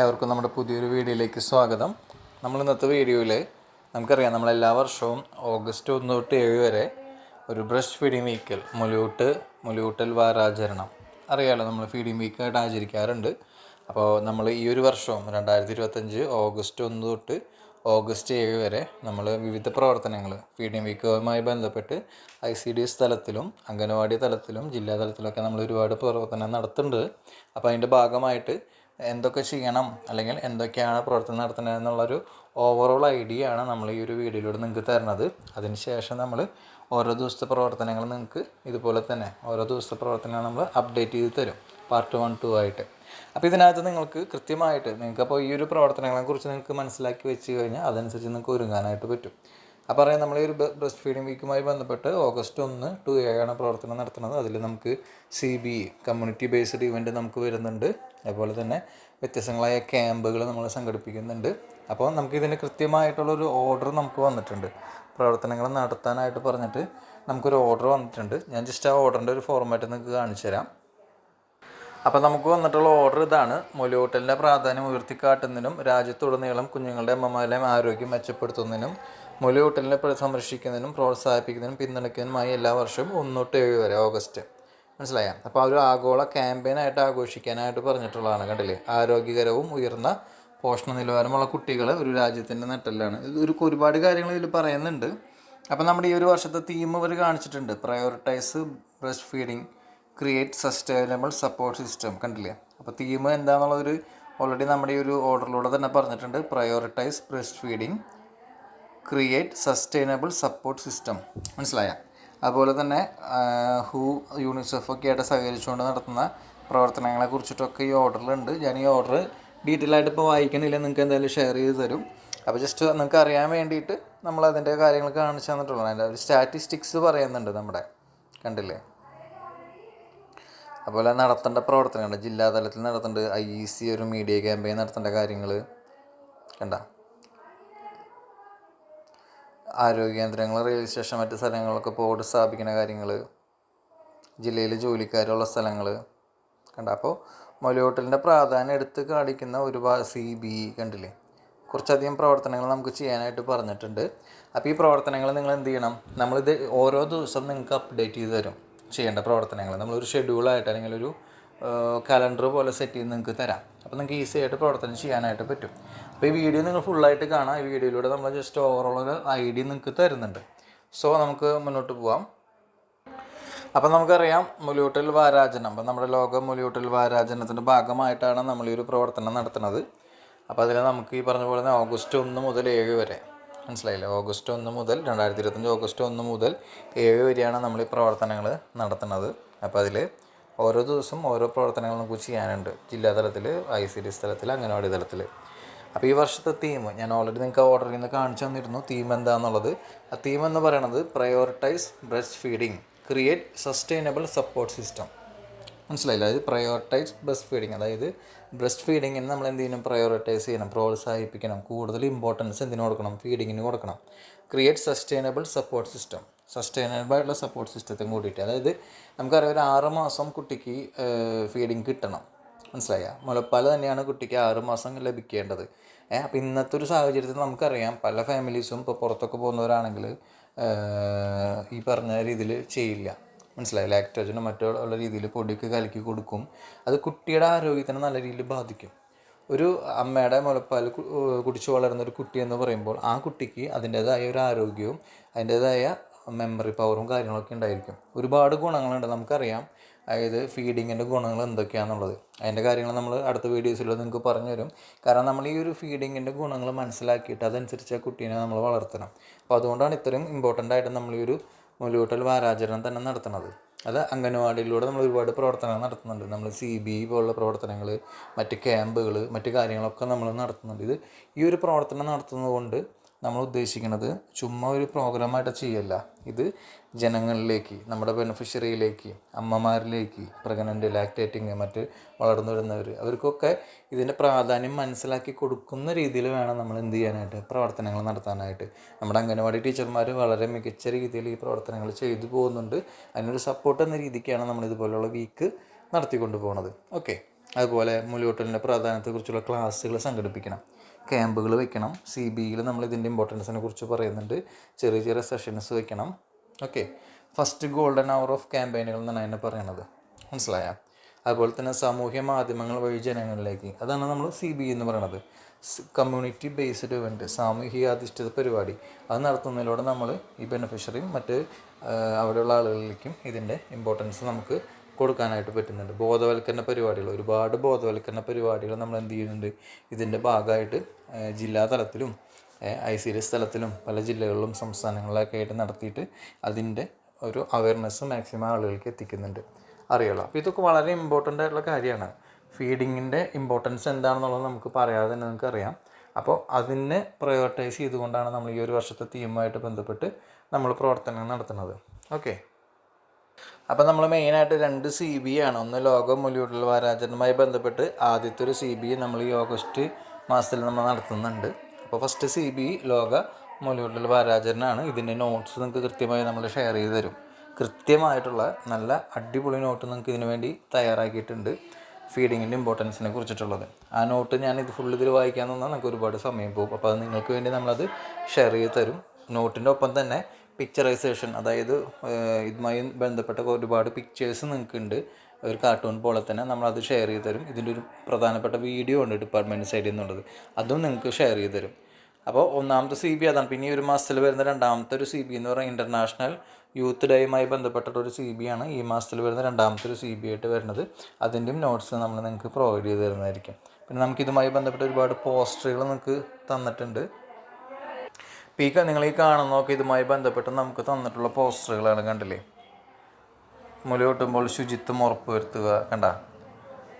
ഏവർക്കും നമ്മുടെ പുതിയൊരു വീഡിയോയിലേക്ക് സ്വാഗതം. നമ്മൾ ഇന്നത്തെ വീഡിയോയിൽ നമുക്കറിയാം നമ്മൾ എല്ലാ വർഷവും ഓഗസ്റ്റ് ഒന്ന് തൊട്ട് ഏഴ് വരെ ഒരു ബ്രഷ് ഫീഡിംഗ് വീക്കൽ മുലയൂട്ട് മുലയൂട്ടൽ വാരാചരണം. അറിയാലോ നമ്മൾ ഫീഡിംഗ് വീക്കായിട്ട് ആചരിക്കാറുണ്ട്. അപ്പോൾ നമ്മൾ ഈ ഒരു വർഷവും രണ്ടായിരത്തി ഇരുപത്തഞ്ച് ഓഗസ്റ്റ് ഒന്ന് തൊട്ട് ഓഗസ്റ്റ് ഏഴ് വരെ നമ്മൾ വിവിധ പ്രവർത്തനങ്ങൾ ഫീഡിംഗ് വീക്കുമായി ബന്ധപ്പെട്ട് ഐ സി ഡി എസ് തലത്തിലും അംഗനവാടി തലത്തിലും ജില്ലാ തലത്തിലൊക്കെ നമ്മൾ ഒരുപാട് പ്രവർത്തനം നടത്തുന്നുണ്ട്. അപ്പോൾ അതിന്റെ ഭാഗമായിട്ട് എന്തൊക്കെ ചെയ്യണം അല്ലെങ്കിൽ എന്തൊക്കെയാണ് പ്രവർത്തനം നടത്തുന്നത് എന്നുള്ളൊരു ഓവറോൾ ഐഡിയ ആണ് നമ്മൾ ഈ ഒരു വീഡിയോയിലൂടെ നിങ്ങൾക്ക് തരുന്നത്. അതിനുശേഷം നമ്മൾ ഓരോ ദിവസത്തെ പ്രവർത്തനങ്ങൾ നിങ്ങൾക്ക് ഇതുപോലെ തന്നെ ഓരോ ദിവസത്തെ പ്രവർത്തനങ്ങൾ നമ്മൾ അപ്ഡേറ്റ് ചെയ്ത് തരും. പാർട്ട് വൺ ടു ആയിട്ട്. അപ്പോൾ ഇതിനകത്ത് നിങ്ങൾക്ക് കൃത്യമായിട്ട് നിങ്ങൾക്ക് അപ്പോൾ ഈ ഒരു പ്രവർത്തനങ്ങളെക്കുറിച്ച് നിങ്ങൾക്ക് മനസ്സിലാക്കി വെച്ച് കഴിഞ്ഞാൽ അതനുസരിച്ച് നിങ്ങൾക്ക് ഒരുങ്ങാനായിട്ട് പറ്റും. അപ്പോൾ പറയാം നമ്മൾ ഈ ഒരു ബ്രസ്റ്റ് ഫീഡിംഗ് വീക്കുമായി ബന്ധപ്പെട്ട് ഓഗസ്റ്റ് ഒന്ന് ടു ഏഴാണ് പ്രവർത്തനം നടത്തുന്നത്. അതിൽ നമുക്ക് C B community based event നമുക്ക് വരുന്നുണ്ട്. അതുപോലെ തന്നെ വ്യത്യസ്തങ്ങളായ ക്യാമ്പുകൾ നമ്മൾ സംഘടിപ്പിക്കുന്നുണ്ട്. അപ്പോൾ നമുക്ക് ഇതിന് കൃത്യമായിട്ടുള്ളൊരു ഓർഡർ നമുക്ക് വന്നിട്ടുണ്ട്. പ്രവർത്തനങ്ങൾ നടത്താനായിട്ട് പറഞ്ഞിട്ട് നമുക്കൊരു ഓർഡർ വന്നിട്ടുണ്ട്. ഞാൻ ജസ്റ്റ് ആ ഓർഡറിന്റെ ഒരു ഫോർമാറ്റ് നിങ്ങൾക്ക് കാണിച്ചു തരാം. അപ്പോൾ നമുക്ക് വന്നിട്ടുള്ള ഓർഡർ ഇതാണ്. മുലയൂട്ടലിന്റെ പ്രാധാന്യം ഉയർത്തിക്കാട്ടുന്നതിനും രാജ്യത്തുടനീളം കുഞ്ഞുങ്ങളുടെ അമ്മമാരുടെയും ആരോഗ്യം മെച്ചപ്പെടുത്തുന്നതിനും മുലയൂട്ടലിനെ സംരക്ഷിക്കുന്നതിനും പ്രോത്സാഹിപ്പിക്കുന്നതിനും പിന്തുണയ്ക്കുന്നതിനുമായി എല്ലാ വർഷവും ഒന്ന് തൊട്ട് ഏഴ് വരെ ഓഗസ്റ്റ്. മനസ്സിലായ? അപ്പോൾ ആ ഒരു ആഗോള ക്യാമ്പയിനായിട്ട് ആഘോഷിക്കാനായിട്ട് പറഞ്ഞിട്ടുള്ളതാണ് കണ്ടില്ലേ? ആരോഗ്യകരവും ഉയർന്ന പോഷണ നിലവാരമുള്ള കുട്ടികൾ ഒരു രാജ്യത്തിന്റെ നെട്ടലാണ് ഒരു ഒരുപാട് കാര്യങ്ങൾ ഇതിൽ പറയുന്നുണ്ട്. അപ്പോൾ നമ്മുടെ ഈ ഒരു വർഷത്തെ തീം ഇവർ കാണിച്ചിട്ടുണ്ട്. Prioritise breast feeding create sustainable support system കണ്ടില്ലേ? അപ്പോൾ തീം എന്താണെന്നുള്ളൊരു ഓൾറെഡി നമ്മുടെ ഈ ഒരു ഓർഡറിലൂടെ തന്നെ പറഞ്ഞിട്ടുണ്ട്. Prioritise breast feeding create sustainable support system മനസ്സിലായ? അതുപോലെ തന്നെ ഹു യൂണിസെഫ് ഒക്കെ ആയിട്ട് സഹകരിച്ചുകൊണ്ട് നടത്തുന്ന പ്രവർത്തനങ്ങളെ കുറിച്ചിട്ടൊക്കെ ഈ ഓർഡറിലുണ്ട്. ഞാൻ ഈ ഓർഡർ ഡീറ്റെയിൽ ആയിട്ട് ഇപ്പോൾ വായിക്കണില്ല നിങ്ങൾക്ക് എന്തായാലും ഷെയർ ചെയ്ത് തരും. അപ്പോൾ ജസ്റ്റ് നിങ്ങൾക്ക് അറിയാൻ വേണ്ടിയിട്ട് നമ്മൾ അതിന്റെ കാര്യങ്ങൾ കാണിച്ചു തന്നിട്ടുള്ളൂ. അതിന്റെ ഒരു സ്റ്റാറ്റിസ്റ്റിക്സ് പറയുന്നുണ്ട് നമ്മുടെ. കണ്ടില്ലേ? അതുപോലെ നടത്തേണ്ട പ്രവർത്തനങ്ങൾ ജില്ലാതലത്തിൽ നടത്തേണ്ടത് ഐ ഇ സി ഒരു മീഡിയ ക്യാമ്പയിൻ നടത്തേണ്ട കാര്യങ്ങൾ. കണ്ട? ആരോഗ്യ കേന്ദ്രങ്ങൾ റെയിൽവേ സ്റ്റേഷൻ മറ്റ് സ്ഥലങ്ങളൊക്കെ ബോർഡ് സ്ഥാപിക്കുന്ന കാര്യങ്ങൾ ജില്ലയിൽ ജോലിക്കാരുള്ള സ്ഥലങ്ങൾ കണ്ട? അപ്പോൾ മൊലയോട്ടലിന്റെ പ്രാധാന്യം എടുത്ത് കാണിക്കുന്ന ഒരുപാട് സി ബി കണ്ടില്ലേ? കുറച്ചധികം പ്രവർത്തനങ്ങൾ നമുക്ക് ചെയ്യാനായിട്ട് പറഞ്ഞിട്ടുണ്ട്. അപ്പോൾ ഈ പ്രവർത്തനങ്ങൾ നിങ്ങൾ എന്ത് ചെയ്യണം? നമ്മളിത് ഓരോ ദിവസം നിങ്ങൾക്ക് അപ്ഡേറ്റ് ചെയ്ത് തരും ചെയ്യേണ്ട പ്രവർത്തനങ്ങൾ. നമ്മളൊരു ഷെഡ്യൂളായിട്ട് അല്ലെങ്കിൽ ഒരു കലണ്ടർ പോലെ സെറ്റ് ചെയ്ത് നിങ്ങൾക്ക് തരാം. അപ്പോൾ നിങ്ങൾക്ക് ഈസി ആയിട്ട് പ്രവർത്തനം ചെയ്യാനായിട്ട് പറ്റും. അപ്പോൾ ഈ വീഡിയോ നിങ്ങൾ ഫുള്ളായിട്ട് കാണാം. ഈ വീഡിയോയിലൂടെ നമ്മൾ ജസ്റ്റ് ഓവറോൾ ഒരു ഐഡിയ നിങ്ങൾക്ക് തരുന്നുണ്ട്. സോ നമുക്ക് മുന്നോട്ട് പോവാം. അപ്പം നമുക്കറിയാം മുലയൂട്ടൽ വാരാചരണം. അപ്പം നമ്മുടെ ലോക മുലയൂട്ടൽ വാരാചരണത്തിന്റെ ഭാഗമായിട്ടാണ് നമ്മൾ ഈ ഒരു പ്രവർത്തനം നടത്തുന്നത്. അപ്പോൾ അതിൽ നമുക്ക് ഈ പറഞ്ഞ പോലെ തന്നെ ഓഗസ്റ്റ് ഒന്ന് മുതൽ ഏഴ് വരെ. മനസ്സിലായില്ലേ? ഓഗസ്റ്റ് ഒന്ന് മുതൽ രണ്ടായിരത്തി ഇരുപത്തഞ്ച് ഓഗസ്റ്റ് ഒന്ന് മുതൽ ഏഴ് വരെയാണ് നമ്മൾ ഈ പ്രവർത്തനങ്ങൾ നടത്തുന്നത്. അപ്പോൾ അതിൽ ഓരോ ദിവസം ഓരോ പ്രവർത്തനങ്ങൾ നമുക്ക് ചെയ്യാനുണ്ട്. ജില്ലാ തലത്തിൽ ഐ സി ഡി തലത്തിൽ അംഗനവാടി തലത്തിൽ അപ്പോൾ ഈ വർഷത്തെ തീം ഞാൻ ഓൾറെഡി നിങ്ങൾക്ക് ഓർഡർ ചെയ്യുന്ന കാണിച്ചു തന്നിരുന്നു. തീം എന്താണെന്നുള്ളത് ആ തീം എന്ന് പറയുന്നത് prioritise breast feeding create sustainable support system മനസ്സിലായില്ല? അതായത് പ്രയോറിറ്റൈസ് ബ്രസ്റ്റ് ഫീഡിങ് അതായത് ബ്രസ്റ്റ് ഫീഡിങ്ങിന് നമ്മൾ എന്ത് ചെയ്യണം പ്രയോറിറ്റൈസ് ചെയ്യണം. പ്രോത്സാഹിപ്പിക്കണം. കൂടുതൽ ഇമ്പോർട്ടൻസ് എന്തിനു കൊടുക്കണം? ഫീഡിങ്ങിന് കൊടുക്കണം. Create sustainable support system sustainable ആയിട്ടുള്ള സപ്പോർട്ട് സിസ്റ്റത്തും കൂടിയിട്ട്. അതായത് നമുക്കറിയാം ഒരു ആറ് മാസം കുട്ടിക്ക് ഫീഡിങ് കിട്ടണം. മനസ്സിലായ മുലപ്പാൽ തന്നെയാണ് കുട്ടിക്ക് ആറ് മാസം ലഭിക്കേണ്ടത്. അപ്പം ഇന്നത്തെ ഒരു സാഹചര്യത്തിൽ നമുക്കറിയാം പല ഫാമിലീസും ഇപ്പോൾ പുറത്തൊക്കെ പോകുന്നവരാണെങ്കിൽ ഈ പറഞ്ഞ രീതിയിൽ ചെയ്യില്ല. മനസ്സിലായി? ലാക്ടോജനും ഉള്ള രീതിയിൽ പൊടിക്ക് കലക്കി കൊടുക്കും. അത് കുട്ടിയുടെ ആരോഗ്യത്തിനെ നല്ല രീതിയിൽ ബാധിക്കും. ഒരു അമ്മയുടെ മുലപ്പാൽ കുടിച്ച് വളരുന്ന ഒരു കുട്ടി എന്ന് പറയുമ്പോൾ ആ കുട്ടിക്ക് അതിന്റേതായ ഒരു ആരോഗ്യവും അതിന്റേതായ മെമ്മറി പവറും കാര്യങ്ങളൊക്കെ ഉണ്ടായിരിക്കും. ഒരുപാട് ഗുണങ്ങളുണ്ട്. നമുക്കറിയാം അതായത് ഫീഡിങ്ങിന്റെ ഗുണങ്ങൾ എന്തൊക്കെയാണെന്നുള്ളത് അതിന്റെ കാര്യങ്ങൾ നമ്മൾ അടുത്ത വീഡിയോസിൽ നിങ്ങൾക്ക് പറഞ്ഞു തരും കാരണം നമ്മൾ ഈ ഒരു ഫീഡിങ്ങിന്റെ ഗുണങ്ങൾ മനസ്സിലാക്കിയിട്ട് അതനുസരിച്ച് ആ കുട്ടീനെ നമ്മൾ വളർത്തണം. അപ്പോൾ അതുകൊണ്ടാണ് ഇത്രയും ഇമ്പോർട്ടന്റ് ആയിട്ട് നമ്മൾ ഈ ഒരു മുലയൂട്ടൽ വാരാചരണം തന്നെ നടത്തുന്നത്. അത് അംഗനവാടിയിലൂടെ നമ്മൾ ഒരുപാട് പ്രവർത്തനങ്ങൾ നടത്തുന്നുണ്ട്. നമ്മൾ സി ബി പോലുള്ള പ്രവർത്തനങ്ങൾ മറ്റ് ക്യാമ്പുകൾ മറ്റ് കാര്യങ്ങളൊക്കെ നമ്മൾ നടത്തുന്നുണ്ട്. ഇത് ഈ ഒരു പ്രവർത്തനം നടത്തുന്നത് കൊണ്ട് നമ്മൾ ഉദ്ദേശിക്കുന്നത് ചുമ്മാ ഒരു പ്രോഗ്രാമായിട്ട് ചെയ്യല്ല. ഇത് ജനങ്ങളിലേക്ക് നമ്മുടെ ബെനിഫിഷ്യറിയിലേക്ക് അമ്മമാരിലേക്ക് പ്രഗ്നന്റ് ലാക്റ്റേറ്റിങ് മറ്റ് വളർന്നു വരുന്നവർ അവർക്കൊക്കെ ഇതിന്റെ പ്രാധാന്യം മനസ്സിലാക്കി കൊടുക്കുന്ന രീതിയിൽ വേണം നമ്മൾ എന്ത് ചെയ്യാനായിട്ട് പ്രവർത്തനങ്ങൾ നടത്താനായിട്ട്. നമ്മുടെ അംഗനവാടി ടീച്ചർമാർ വളരെ മികച്ച രീതിയിൽ ഈ പ്രവർത്തനങ്ങൾ ചെയ്തു പോകുന്നുണ്ട്. അതിനൊരു സപ്പോർട്ട് എന്ന രീതിക്കാണ് നമ്മൾ ഇതുപോലെയുള്ള വീക്ക് നടത്തിക്കൊണ്ട് പോകുന്നത് ഓക്കെ അതുപോലെ മുലയൂട്ടലിന്റെ പ്രാധാന്യത്തെക്കുറിച്ചുള്ള ക്ലാസ്സുകൾ സംഘടിപ്പിക്കണം. ക്യാമ്പുകൾ വെക്കണം. സി ബിയിൽ നമ്മൾ ഇതിന്റെ ഇമ്പോർട്ടൻസിനെ കുറിച്ച് പറയുന്നുണ്ട്. ചെറിയ ചെറിയ സെഷൻസ് വെക്കണം. Okay first golden hour of ക്യാമ്പയിനുകൾ എന്നാണ് അതിനെ പറയണത്. മനസ്സിലായ? അതുപോലെ തന്നെ സാമൂഹ്യ മാധ്യമങ്ങൾ വഴി ജനങ്ങളിലേക്ക്. അതാണ് നമ്മൾ സി ബി എന്ന് പറയണത്. കമ്മ്യൂണിറ്റി ബേസ്ഡ് ഇവന്റ് സാമൂഹിക അധിഷ്ഠിത പരിപാടി. അത് നടത്തുന്നതിലൂടെ നമ്മൾ ഈ ബെനിഫിഷ്യറിയും മറ്റ് അവിടെയുള്ള ആളുകളിലേക്കും ഇതിന്റെ ഇമ്പോർട്ടൻസ് നമുക്ക് കൊടുക്കാനായിട്ട് പറ്റുന്നുണ്ട്. ബോധവൽക്കരണ പരിപാടികൾ ഒരുപാട് ബോധവൽക്കരണ പരിപാടികൾ നമ്മൾ എന്ത് ചെയ്യുന്നുണ്ട്? ഇതിന്റെ ഭാഗമായിട്ട് ജില്ലാ തലത്തിലും ഐ സി എസ് തലത്തിലും പല ജില്ലകളിലും സംസ്ഥാനങ്ങളിലൊക്കെ ആയിട്ട് നടത്തിയിട്ട് അതിന്റെ ഒരു അവയർനെസ് മാക്സിമം ആളുകൾക്ക് എത്തിക്കുന്നുണ്ട്. അറിയുള്ളൂ അപ്പോൾ ഇതൊക്കെ വളരെ ഇമ്പോർട്ടന്റ് ആയിട്ടുള്ള കാര്യമാണ്. ഫീഡിങ്ങിന്റെ ഇമ്പോർട്ടൻസ് എന്താണെന്നുള്ളത് നമുക്ക് പറയാതെ തന്നെ നിങ്ങൾക്ക് അറിയാം. അപ്പോൾ അതിനെ പ്രയോറിറ്റൈസ് ചെയ്തുകൊണ്ടാണ് നമ്മൾ ഈ ഒരു വർഷത്തെ തീമുമായിട്ട് ബന്ധപ്പെട്ട് നമ്മൾ പ്രവർത്തനങ്ങൾ നടത്തുന്നത്. ഓക്കെ അപ്പോൾ നമ്മൾ മെയിനായിട്ട് രണ്ട് സി ബി ആണ്. ഒന്ന് ലോക മുലിയൂട്ടുള്ള വാരാചരണവുമായി ബന്ധപ്പെട്ട് ആദ്യത്തെ ഒരു സി ബി നമ്മൾ ഈ ഓഗസ്റ്റ് മാസത്തിൽ നമ്മൾ നടത്തുന്നുണ്ട്. അപ്പോൾ ഫസ്റ്റ് സി ബി ലോക മുലിയൂട്ടുള്ള വാരാചരണമാണ് ഇതിന്റെ നോട്ട്സ് നിങ്ങൾക്ക് കൃത്യമായി നമ്മൾ ഷെയർ ചെയ്ത് തരും. കൃത്യമായിട്ടുള്ള നല്ല അടിപൊളി നോട്ട് നിങ്ങൾക്ക് ഇതിനു വേണ്ടി തയ്യാറാക്കിയിട്ടുണ്ട്. ഫീഡിങ്ങിന്റെ ഇമ്പോർട്ടൻസിനെ കുറിച്ചിട്ടുള്ളത്. ആ നോട്ട് ഞാൻ ഇത് ഫുൾ ഇതിൽ വായിക്കാൻ തന്നാൽ നമുക്ക് ഒരുപാട് സമയം പോകും. അപ്പോൾ അത് നിങ്ങൾക്ക് വേണ്ടി നമ്മളത് ഷെയർ ചെയ്ത് തരും. നോട്ടിന്റെ ഒപ്പം തന്നെ പിക്ചറൈസേഷൻ അതായത് ഇതുമായി ബന്ധപ്പെട്ട ഒരുപാട് പിക്ചേഴ്സ് നിങ്ങൾക്കുണ്ട്. ഒരു കാർട്ടൂൺ പോലെ തന്നെ നമ്മളത് ഷെയർ ചെയ്ത് തരും. ഇതിന്റെ ഒരു പ്രധാനപ്പെട്ട വീഡിയോ ഉണ്ട് ഡിപ്പാർട്ട്മെന്റ് സൈഡിൽ നിന്നുള്ളത് അതും നിങ്ങൾക്ക് ഷെയർ ചെയ്ത് തരും. അപ്പോൾ ഒന്നാമത്തെ സി ബി അതാണ്. പിന്നെ ഈ ഒരു മാസത്തിൽ വരുന്ന രണ്ടാമത്തെ ഒരു സി ബി എന്ന് പറയുന്നത് ഇന്റർനാഷണൽ യൂത്ത് ഡേയുമായി ബന്ധപ്പെട്ടിട്ട് ഒരു സി ബി ആണ്. ഈ മാസത്തിൽ വരുന്ന രണ്ടാമത്തെ ഒരു സി ബി ആയിട്ട് വരുന്നത്. അതിന്റെയും നോട്ട്സ് നമ്മൾ നിങ്ങൾക്ക് പ്രൊവൈഡ് ചെയ്ത് തരുന്നതായിരിക്കും. പിന്നെ നമുക്കിതുമായി ബന്ധപ്പെട്ട ഒരുപാട് പോസ്റ്ററുകൾ നിങ്ങൾക്ക് തന്നിട്ടുണ്ട്. ഇപ്പോൾ ഈ നിങ്ങൾ ഈ കാണുന്നതൊക്കെ ഇതുമായി ബന്ധപ്പെട്ട് നമുക്ക് തന്നിട്ടുള്ള പോസ്റ്ററുകളാണ് കണ്ടില്ലേ? മുലയൂട്ടുമ്പോൾ ശുചിത്വം ഉറപ്പ് വരുത്തുക കണ്ട?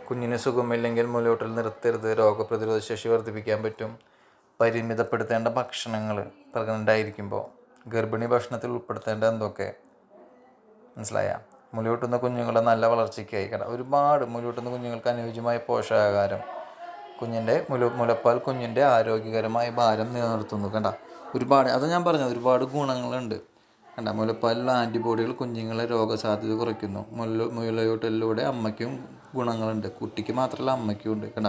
കുഞ്ഞിന് സുഖമില്ലെങ്കിൽ മുലയൂട്ടൽ നിർത്തരുത് രോഗപ്രതിരോധ ശേഷി വർദ്ധിപ്പിക്കാൻ പറ്റും. പരിമിതപ്പെടുത്തേണ്ട ഭക്ഷണങ്ങൾ പ്രഗ്നന്റ് ആയിരിക്കുമ്പോൾ ഗർഭിണി ഭക്ഷണത്തിൽ ഉൾപ്പെടുത്തേണ്ട എന്തൊക്കെ? മനസ്സിലായ? മുലയൂട്ടുന്ന കുഞ്ഞുങ്ങളുടെ നല്ല വളർച്ചയ്ക്കായി കണ്ട? ഒരുപാട് മുലയൂട്ടുന്ന കുഞ്ഞുങ്ങൾക്ക് അനുയോജ്യമായ പോഷകാഹാരം. കുഞ്ഞിന്റെ മുല മുലപ്പാൽ കുഞ്ഞിന്റെ ആരോഗ്യകരമായ ഭാരം നിലനിർത്തുന്നു കണ്ട? ഒരുപാട് അത് ഞാൻ പറഞ്ഞത് ഒരുപാട് ഗുണങ്ങളുണ്ട്. കണ്ടോ മുലപ്പാലിലുള്ള ആന്റിബോഡികൾ കുഞ്ഞുങ്ങളെ രോഗസാധ്യത കുറയ്ക്കുന്നു. മുല മുലയൂട്ടലിലൂടെ അമ്മയ്ക്കും ഗുണങ്ങളുണ്ട്. കുട്ടിക്ക് മാത്രമല്ല അമ്മയ്ക്കും ഉണ്ട്. കണ്ട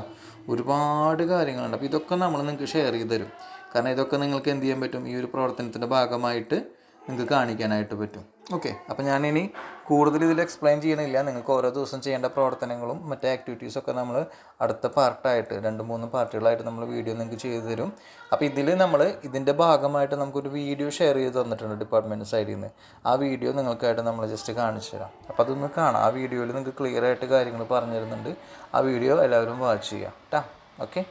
ഒരുപാട് കാര്യങ്ങളുണ്ട്. അപ്പോൾ ഇതൊക്കെ നമ്മൾ നിങ്ങൾക്ക് ഷെയർ ചെയ്ത് തരും. കാരണം ഇതൊക്കെ നിങ്ങൾക്ക് എന്ത് ചെയ്യാൻ പറ്റും? ഈ ഒരു പ്രവർത്തനത്തിന്റെ ഭാഗമായിട്ട് നിങ്ങൾക്ക് കാണിക്കാനായിട്ട് പറ്റും. ഓക്കെ അപ്പോൾ ഞാനിനി കൂടുതൽ ഇതിൽ എക്സ്പ്ലെയിൻ ചെയ്യണില്ല. നിങ്ങൾക്ക് ഓരോ ദിവസം ചെയ്യേണ്ട പ്രവർത്തനങ്ങളും മറ്റേ ആക്ടിവിറ്റീസും ഒക്കെ നമ്മൾ അടുത്ത പാർട്ടായിട്ട് രണ്ട് മൂന്ന് പാർട്ടുകളായിട്ട് നമ്മൾ വീഡിയോ നിങ്ങൾക്ക് ചെയ്തു തരും. അപ്പോൾ ഇതിൽ നമ്മൾ ഇതിന്റെ ഭാഗമായിട്ട് നമുക്കൊരു വീഡിയോ ഷെയർ ചെയ്ത് തന്നിട്ടുണ്ട് ഡിപ്പാർട്ട്മെന്റ് സൈഡിൽ നിന്ന് ആ വീഡിയോ നിങ്ങൾക്കായിട്ട് നമ്മൾ ജസ്റ്റ് കാണിച്ചു തരാം. അപ്പോൾ അതൊന്ന് കാണാം. ആ വീഡിയോയിൽ നിങ്ങൾക്ക് ക്ലിയർ ആയിട്ട് കാര്യങ്ങൾ പറഞ്ഞു തരുന്നുണ്ട്. ആ വീഡിയോ എല്ലാവരും വാച്ച് ചെയ്യാം കേട്ടോ ഓക്കെ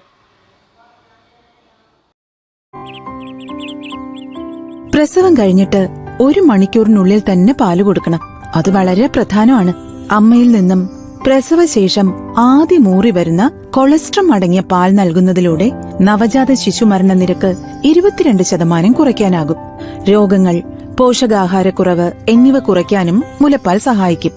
പ്രസവം കഴിഞ്ഞിട്ട് ഒരു മണിക്കൂറിനുള്ളിൽ തന്നെ പാൽ കൊടുക്കണം. അത് വളരെ പ്രധാനമാണ്. അമ്മയിൽ നിന്നും പ്രസവശേഷം ആദ്യ മൂറി വരുന്ന കൊളസ്ട്രം അടങ്ങിയ പാൽ നൽകുന്നതിലൂടെ നവജാത ശിശു ശിശുമരണ നിരക്ക് ഇരുപത്തിരണ്ട് ശതമാനം കുറയ്ക്കാനാകും. രോഗങ്ങൾ പോഷകാഹാരക്കുറവ് എന്നിവ കുറയ്ക്കാനും മുലപ്പാൽ സഹായിക്കും.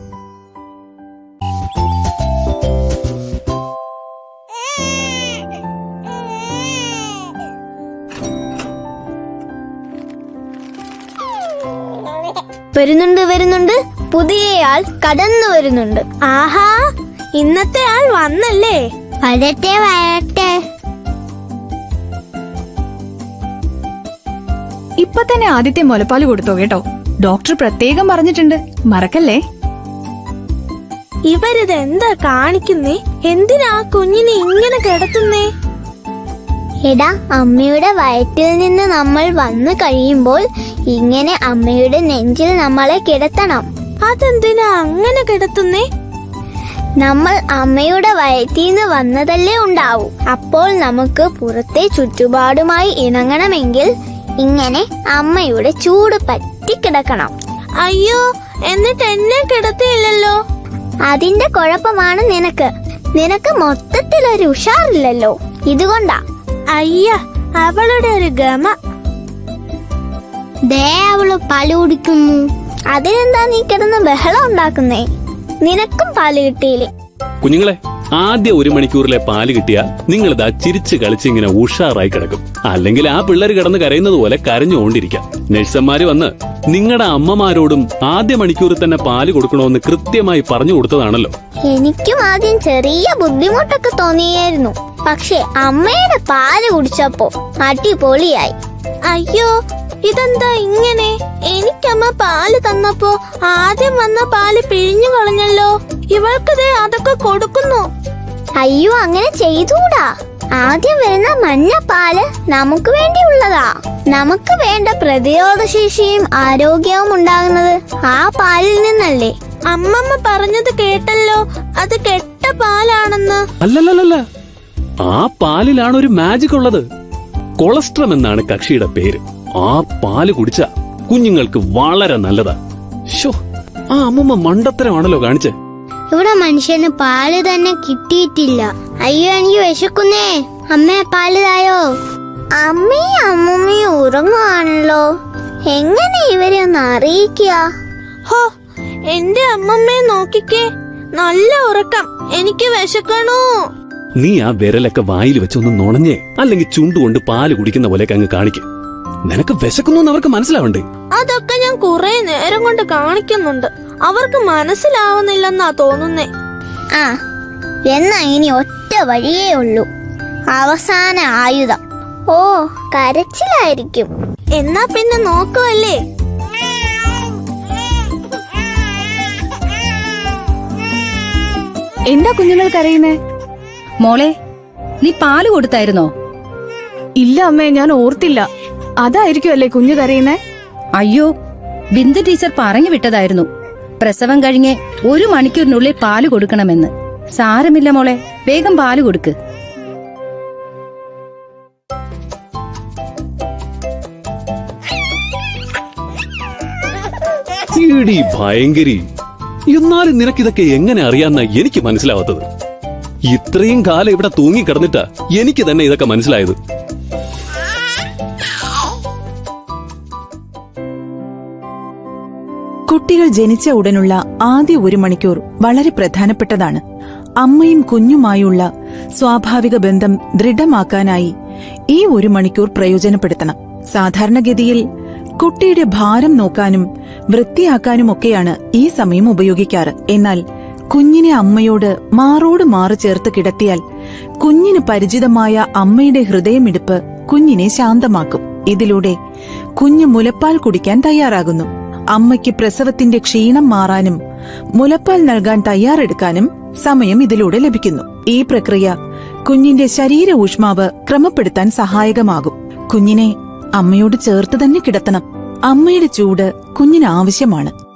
വരുന്നുണ്ട് വരുന്നുണ്ട്. പുതിയയാൾ കടന്നു വരുന്നുണ്ട്. ആഹാ ഇന്നത്തെ ആൾ വന്നല്ലേ? വരട്ടെ വരട്ടെ. ഇപ്പൊ തന്നെ ആദ്യത്തെ മുലപ്പാൽ കൊടുത്തോ കേട്ടോ. ഡോക്ടർ പ്രത്യേകം പറഞ്ഞിട്ടുണ്ട്. മറക്കല്ലേ? ഇവരിത് എന്താ കാണിക്കുന്നേ? എന്തിനാ കുഞ്ഞിനെ ഇങ്ങനെ കിടത്തുന്നേ? എടാ അമ്മയുടെ വയറ്റിൽ നിന്ന് നമ്മൾ വന്നു കഴിയുമ്പോൾ ഇങ്ങനെ അമ്മയുടെ നെഞ്ചിൽ നമ്മളെ കിടത്തണം. അതെന്തിനാ അങ്ങനെ കിടത്തുന്നേ? നമ്മൾ അമ്മയുടെ വയറ്റിൽ നിന്ന് വന്നതല്ലേ ഉണ്ടാവൂ. അപ്പോൾ നമുക്ക് പുറത്തെ ചുറ്റുപാടുമായി ഇണങ്ങണമെങ്കിൽ ഇങ്ങനെ അമ്മയുടെ ചൂട് പറ്റി കിടക്കണം. അയ്യോ എന്നിട്ട് എന്നെ കിടത്തിയില്ലല്ലോ? അതിന്റെ കുഴപ്പമാണ് നിനക്ക്. നിനക്ക് മൊത്തത്തിൽ ഒരു ഉഷാറില്ലല്ലോ. ഇതുകൊണ്ടാ. അയ്യ അവളുടെ ഒരു ഗമ ദേ അവൾ പാൽ കുടിക്കുന്നു. അതിനെന്താ നീ കിടന്ന് ബഹളം ഉണ്ടാക്കുന്നേ? നിനക്കും പാൽ കിട്ടിയില്ലേ? കുഞ്ഞുങ്ങളെ ആദ്യ ഒരു മണിക്കൂറിലെ പാൽ കിട്ടിയാൽ നിങ്ങൾ ഇതാ ചിരിച്ച് കളിച്ച് ഇങ്ങനെ ഉഷാറായി കിടക്കും. അല്ലെങ്കിൽ ആ പിള്ളേർ കിടന്ന് കരയുന്നത് പോലെ കരഞ്ഞുകൊണ്ടിരിക്കാം. നഴ്സന്മാര് വന്ന് നിങ്ങളുടെ അമ്മമാരോടും ആദ്യ മണിക്കൂറിൽ തന്നെ പാൽ കൊടുക്കണമെന്ന് കൃത്യമായി പറഞ്ഞു കൊടുത്തതാണല്ലോ. എനിക്കും ആദ്യം ചെറിയ ബുദ്ധിമുട്ടൊക്കെ തോന്നിയായിരുന്നു. പക്ഷെ അമ്മയുടെ പാൽ കുടിച്ചപ്പോ അടിപൊളിയായി. അയ്യോ ഇതെന്താ ഇങ്ങനെ? എനിക്കമ്മ പാൽ തന്നപ്പോ ആദ്യം വന്ന പാൽ പിഴിഞ്ഞു കളഞ്ഞല്ലോ. ഇവൾക്കതേ അതൊക്കെ കൊടുക്കുന്നു. അയ്യോ അങ്ങനെ ചെയ്തൂടാ. ആദ്യം വരുന്ന മഞ്ഞ പാൽ നമുക്ക് വേണ്ടിയുള്ളതാ. നമുക്ക് വേണ്ട പ്രതിരോധ ശേഷിയും ആരോഗ്യവും ഉണ്ടാകുന്നത് ആ പാലിൽ നിന്നല്ലേ. അമ്മമ്മ പറഞ്ഞത് കേട്ടല്ലോ. അത് കെട്ട പാലാണെന്ന്. അല്ലല്ലല്ല ആ പാലിലാണ് ഒരു മാജിക് ഉള്ളത്. കൊളസ്ട്രം എന്നാണ് കക്ഷിയുടെ പേര്. ആ പാൽ കുടിച്ച കുഞ്ഞുങ്ങൾക്ക് വളരെ നല്ലതാ. ഷോ ആ അമ്മമ്മ മണ്ടത്തരമാണല്ലോ കാണിച്ചേ. ഇവിടെ മനുഷ്യന് പാൽ തന്നെ കിട്ടിയിട്ടില്ല. അയ്യോ എനിക്ക് വിശക്കുന്നേ. അമ്മ പാൽ തായോ? അമ്മയും അമ്മൂമ്മയും ഉറങ്ങുവാണല്ലോ. എങ്ങനെ ഇവരെ ഒന്ന് അറിയിക്കുക? ഹോ എന്റെ അമ്മമ്മയെ നോക്കിക്കേ. നല്ല ഉറക്കം. എനിക്ക് വിശക്കണു. നീ ആ വിരലൊക്കെ വായിൽ വെച്ചൊന്ന് നുണഞ്ഞേ. അല്ലെങ്കിൽ ചുണ്ടുകൊണ്ട് പാൽ കുടിക്കുന്ന പോലെയൊക്കെ അങ്ങ് കാണിക്കും. നിനക്ക് വിശക്കുന്നു എന്ന് അവർക്ക് മനസ്സിലാവണ്ടേ? അതൊക്കെ ഞാൻ കുറെ നേരം കൊണ്ട് കാണിക്കുന്നുണ്ട്. അവർക്ക് മനസ്സിലാവുന്നില്ലെന്നാ തോന്നുന്നേ. ആ എന്നാ ഇനി ഒറ്റ വഴിയേ ഉള്ളൂ. അവസാന ആയുധം. ഓ കരച്ചിലായിരിക്കും. എന്നാ പിന്നെ നോക്കുവല്ലേ? എന്താ കുഞ്ഞുങ്ങൾ കരയുന്നേ? മോളെ നീ പാൽ കൊടുത്തായിരുന്നോ? ഇല്ല അമ്മേ ഞാൻ ഓർത്തില്ല. അതായിരിക്കുമല്ലേ കുഞ്ഞു കരയുന്നേ? അയ്യോ ബിന്ദു ടീച്ചർ പറഞ്ഞു വിട്ടതായിരുന്നു. പ്രസവം കഴിഞ്ഞ് ഒരു മണിക്കൂറിനുള്ളിൽ പാൽ കൊടുക്കണമെന്ന്. സാരമില്ല മോളെ വേഗം പാൽ കൊടുക്ക്. ഭയങ്കരി. എന്നാലും നിനക്കിതൊക്കെ എങ്ങനെ അറിയാന്ന എനിക്ക് മനസ്സിലാവാത്തത്? ഇത്രയും കാലം ഇവിടെ തൂങ്ങിക്കിടന്നിട്ടാ എനിക്ക് തന്നെ ഇതൊക്കെ മനസ്സിലായത്. കുട്ടികൾ ജനിച്ച ഉടനുള്ള ആദ്യ ഒരു മണിക്കൂർ വളരെ പ്രധാനപ്പെട്ടതാണ്. അമ്മയും കുഞ്ഞുമായുള്ള സ്വാഭാവിക ബന്ധം ദൃഢമാക്കാനായി ഈ ഒരു മണിക്കൂർ പ്രയോജനപ്പെടുത്തണം. സാധാരണഗതിയിൽ കുട്ടിയുടെ ഭാരം നോക്കാനും വൃത്തിയാക്കാനുമൊക്കെയാണ് ഈ സമയം ഉപയോഗിക്കാറ്. എന്നാൽ കുഞ്ഞിനെ അമ്മയോട് മാറോട് മാറി ചേർത്ത് കിടത്തിയാൽ കുഞ്ഞിന് പരിചിതമായ അമ്മയുടെ ഹൃദയമിടിപ്പ് കുഞ്ഞിനെ ശാന്തമാക്കും. ഇതിലൂടെ കുഞ്ഞ് മുലപ്പാൽ കുടിക്കാൻ തയ്യാറാകുന്നു. അമ്മയ്ക്ക് പ്രസവത്തിന്റെ ക്ഷീണം മാറാനും മുലപ്പാൽ നൽകാൻ തയ്യാറെടുക്കാനും സമയം ഇതിലൂടെ ലഭിക്കുന്നു. ഈ പ്രക്രിയ കുഞ്ഞിന്റെ ശരീര ഊഷ്മാവ് ക്രമപ്പെടുത്താൻ സഹായകമാകും. കുഞ്ഞിനെ അമ്മയോട് ചേർത്ത് തന്നെ കിടത്തണം. അമ്മയുടെ ചൂട് കുഞ്ഞിന് ആവശ്യമാണ്.